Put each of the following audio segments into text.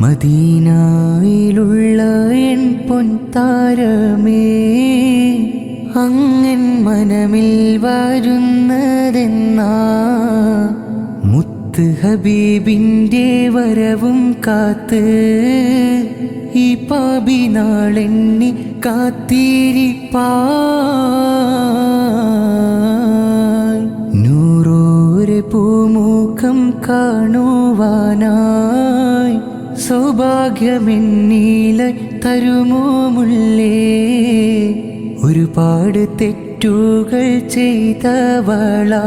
മദീനായിലുള്ള N പൊൻ താരമേ അങ്ങൻ മനമിൽ വരുന്നതെന്നാ. മുത്ത് ഹബീബിന്റെ വരവും കാത്ത് ഈ പാപി നാളെണ്ണി കാത്തിരിപ്പാൻ. നൂറോരെ പൂമുഖം കാണുവാനായി സൗഭാഗ്യമെന്നീല തരുമോ മുള്ളേ? ഒരുപാട് തെറ്റുകൾ ചെയ്തവളാ.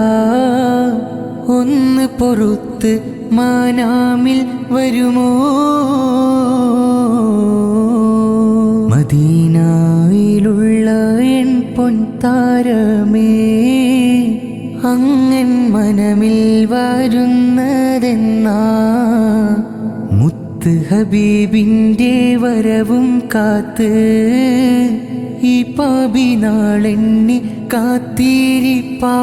ഒന്ന് പൊറുത്ത് മാനാമിൽ വരുമോ? മദീനായിലുള്ള എൻ പൊൻതാരമേ അങ്ങൻ മനമിൽ വരുന്നതെന്നാ? മുത്ത് ഹബീബിന്റെ വരവും കാത്ത് ഈ പാപി നാളെണ്ണി കാത്തിരിപ്പാ.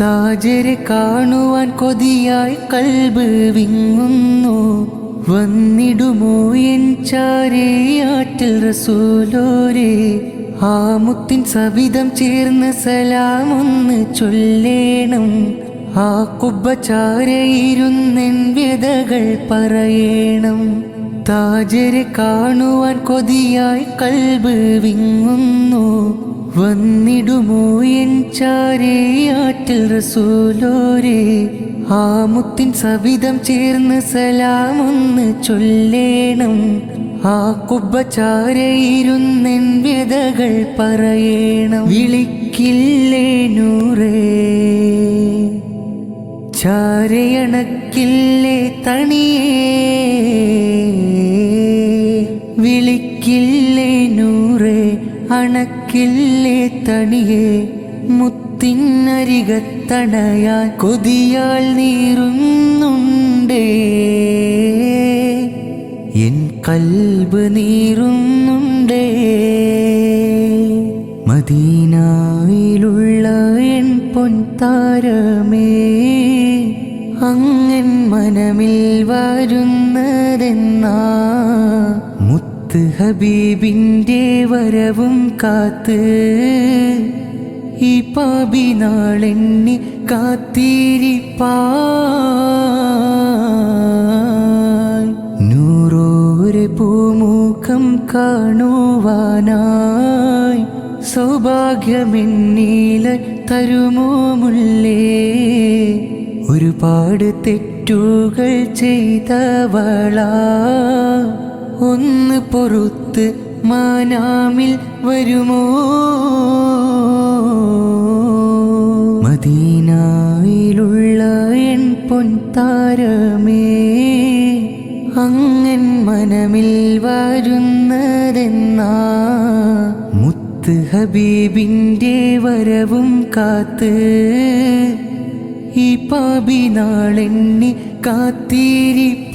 താജരെ കാണുവാൻ കൊതിയായി കൽബ് വിങ്ങുന്നു. വന്നിടുമോ എൻ ചാരേ ആറ്റൽ റസൂലോരെ. ആ മുത്തിൻ സവിധം ചേർന്ന് സലാമൊന്ന് ചൊല്ലേണം. ആ കുബ്ബചാരയിരുന്നെൻ വ്യതകൾ പറയണം. താജരെ കാണുവാൻ കൊതിയായി കൽബ് വിങ്ങുന്നു. വന്നിടുമോ എൻ ചാരയാറ്റിൽ റസൂലോരേ ആ മുത്തിൻ സവിധം ചേർന്ന് സലാമൊന്ന് ചൊല്ലേണം. ആ കുബ്ബചാരയിരുന്നെൻ വ്യതകൾ പറയണം. വിളിക്കില്ലേ നൂറേ ചാരയണക്കില്ലേ തണിയേ? അണക്കില്ലേ തണിയെ മുത്തിനരികത്തണയാൻ കൊതിയാൽ നീറുന്നുണ്ടേ. എൻ കൽബ് നീറുന്നുണ്ടേ. മദീനായിലുള്ള എൻ പൊൻ താരമേ അങ്ങൻ മനമിൽ വരുന്നതെന്നാ. ഹബീബിന്റെ വരവും കാത്ത് ഈ പാപി നാളെണ്ണി കാത്തിരിപ്പാ നൂറോരെ പൂമുഖം കാണുവാനായി സൗഭാഗ്യമെന്നീല തരുമോ മുല്ലേ? ഒരുപാട് തെറ്റുകൾ ചെയ്തവളാ. ഒന്ന് പൊറുത്ത് മാനാമിൽ വരുമോ? മദീനായിലുള്ള എൻ പൊൻതാരമേ അങ്ങൻ മനമിൽ വരുന്നതെന്നാ? മുത്ത് ഹബീബിന്റെ വരവും കാത്ത് ഈ പാപി നാളെണ്ണി കാത്തിരിപ്പാൻ